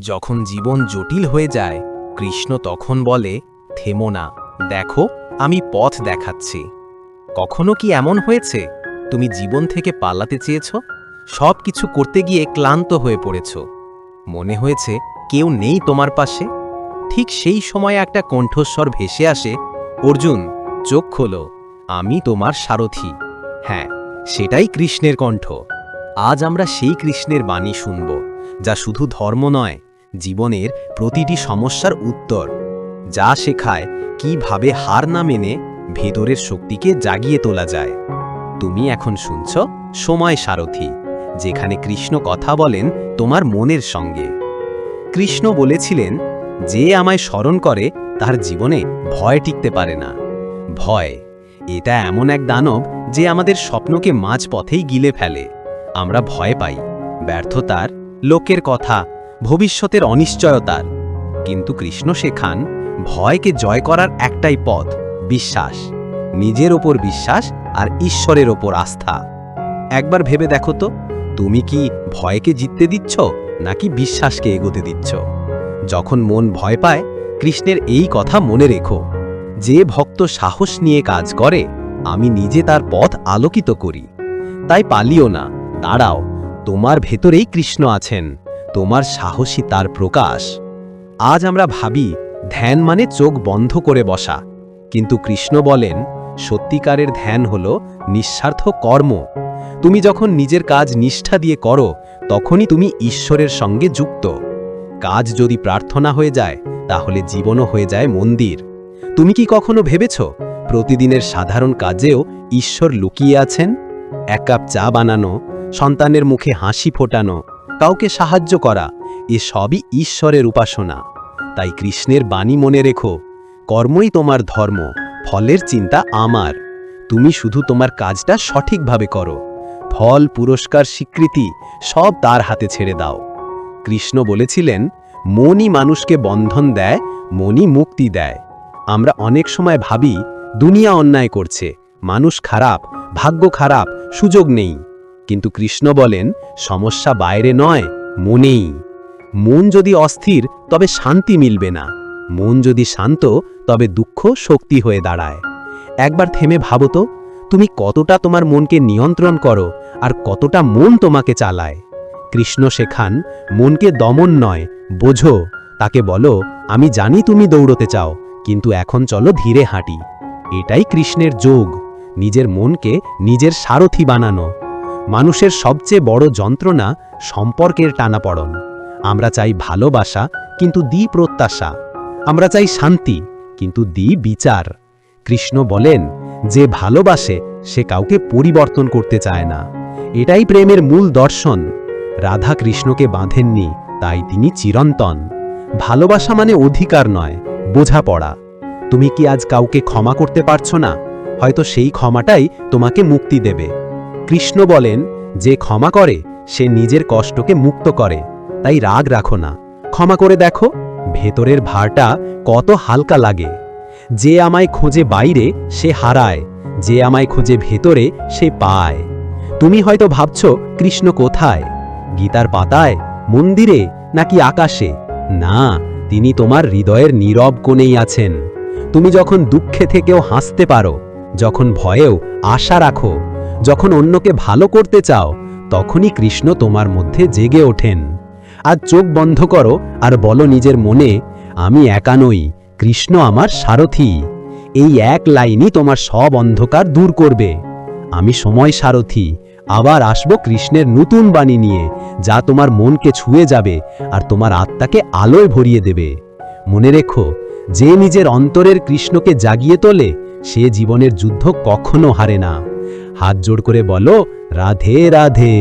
যখন জীবন জটিল হয়ে যায়, কৃষ্ণ তখন বলে, থেমো না, দেখো, আমি পথ দেখাচ্ছি। কখনো কি এমন হয়েছে? তুমি জীবন থেকে পালাতে চেয়েছ? সব কিছু করতে গিয়ে ক্লান্ত হয়ে পড়েছ। মনে হয়েছে, কেউ নেই তোমার পাশে। ঠিক সেই সময় একটা কণ্ঠস্বর ভেসে আসে, অর্জুন, চোখ খোলো, আমি তোমার সারথি। হ্যাঁ সেটাই কৃষ্ণের কণ্ঠ। আজ আমরা সেই কৃষ্ণের বাণী শুনব, যা শুধু ধর্ম নয় জীবনের প্রতিটি সমস্যার উত্তর, যা শেখায় কীভাবে হার না মেনে ভেতরের শক্তিকে জাগিয়ে তোলা যায়। তুমি এখন শুনছ সময় সারথি, যেখানে কৃষ্ণ কথা বলেন তোমার মনের সঙ্গে। কৃষ্ণ বলেছিলেন, যে আমায় স্মরণ করে, তার জীবনে ভয় টিকতে পারে না। ভয়, এটা এমন এক দানব যে আমাদের স্বপ্নকে মাঝপথেই গিলে ফেলে। আমরা ভয় পাই, ব্যর্থতার লোকের কথা ভবিষ্যতের অনিশ্চয়তার। কিন্তু কৃষ্ণ শেখান ভয়কে জয় করার একটাই পথ, বিশ্বাস। নিজের ওপর বিশ্বাস আর ঈশ্বরের ওপর আস্থা। একবার ভেবে দেখো তো, তুমি কি ভয়কে জিততে দিচ্ছ নাকি বিশ্বাসকে এগোতে দিচ্ছ? যখন মন ভয় পায়, কৃষ্ণের এই কথা মনে রেখো। যে ভক্ত সাহস নিয়ে কাজ করে, আমি নিজে তার পথ আলোকিত করি। তাই পালিও না, দাঁড়াও, তোমার ভেতরেই কৃষ্ণ আছেন। তোমার সাহসী তার প্রকাশ। আজ আমরা ভাবি, ধ্যান মানে চোখ বন্ধ করে বসা। কিন্তু কৃষ্ণ বলেন, সত্যিকারের ধ্যান হল নিঃস্বার্থ কর্ম। তুমি যখন নিজের কাজ নিষ্ঠা দিয়ে করো, তখনই তুমি ঈশ্বরের সঙ্গে যুক্ত। কাজ যদি প্রার্থনা হয়ে যায়, তাহলে জীবনও হয়ে যায় মন্দির। তুমি কি কখনো ভেবেছ, প্রতিদিনের সাধারণ কাজেও ঈশ্বর লুকিয়ে আছেন? এক কাপ চা বানানো, সন্তানের মুখে হাসি ফোটানো কাউকে সাহায্য করা, এ সবই ঈশ্বরের উপাসনা। তাই কৃষ্ণের বাণী মনে রেখো, কর্মই তোমার ধর্ম, ফলের চিন্তা আমার। তুমি শুধু তোমার কাজটা সঠিকভাবে করো, ফল, পুরস্কার, স্বীকৃতি, সব তার হাতে ছেড়ে দাও। কৃষ্ণ বলেছিলেন, মনই মানুষকে বন্ধন দেয়, মনই মুক্তি দেয়। আমরা অনেক সময় ভাবি, দুনিয়া অন্যায় করছে, মানুষ খারাপ, ভাগ্য খারাপ, সুযোগ নেই। কিন্তু কৃষ্ণ বলেন, সমস্যা বাইরে নয়, মনেই। মন যদি অস্থির, তবে শান্তি মিলবে না। মন যদি শান্ত, তবে দুঃখ শক্তি হয়ে দাঁড়ায়। একবার থেমে ভাবো তো, তুমি কতটা তোমার মনকে নিয়ন্ত্রণ করো আর কতটা মন তোমাকে চালায়। কৃষ্ণ শেখান, মনকে দমন নয়, বোঝো, তাকে বলো, আমি জানি তুমি দৌড়তে চাও, কিন্তু এখন চলো ধীরে হাঁটি। এটাই কৃষ্ণের যোগ। নিজের মনকে নিজের সারথি বানানো। মানুষের সবচেয়ে বড় যন্ত্রণা সম্পর্কের টানাপড়ন। আমরা চাই ভালোবাসা, কিন্তু দি প্রত্যাশা। আমরা চাই শান্তি, কিন্তু দি বিচার। কৃষ্ণ বলেন, যে ভালোবাসে, সে কাউকে পরিবর্তন করতে চায় না। এটাই প্রেমের মূল দর্শন। রাধা কৃষ্ণকে বাঁধেননি, তাই তিনি চিরন্তন। ভালোবাসা মানে অধিকার নয়, বোঝাপড়া। তুমি কি আজ কাউকে ক্ষমা করতে পারছ না? হয়তো সেই ক্ষমাটাই তোমাকে মুক্তি দেবে। কৃষ্ণ বলেন, যে ক্ষমা করে, সে নিজের কষ্টকে মুক্ত করে। তাই রাগ রাখো না। ক্ষমা করে দেখো, ভেতরের ভারটা কত হালকা লাগে। যে আমায় খোঁজে বাইরে, সে হারায়। যে আমায় খোঁজে ভেতরে, সে পায়। তুমি হয়তো ভাবছ, কৃষ্ণ কোথায়? গীতার পাতায়? মন্দিরে? নাকি আকাশে? না, তিনি তোমার হৃদয়ের নীরব কোণেই আছেন। তুমি যখন দুঃখে থেকেও হাসতে পারো, যখন ভয়েও আশা রাখো যখন অন্যকে ভালো করতে চাও, তখনই কৃষ্ণ তোমার মধ্যে জেগে ওঠেন। আজ চোখ বন্ধ করো আর বলো নিজের মনে, আমি একা নই, কৃষ্ণ আমার সারথি। এই এক লাইনই তোমার সব অন্ধকার দূর করবে। আমি সময় সারথি, আবার আসব কৃষ্ণের নতুন বাণী নিয়ে, যা তোমার মনকে ছুঁয়ে যাবে আর তোমার আত্মাকে আলোয় ভরিয়ে দেবে। মনে রেখো, যে নিজের অন্তরের কৃষ্ণকে জাগিয়ে তোলে, সে জীবনের যুদ্ধ কখনো হারে না। হাত জোড় করে বলো রাধে রাধে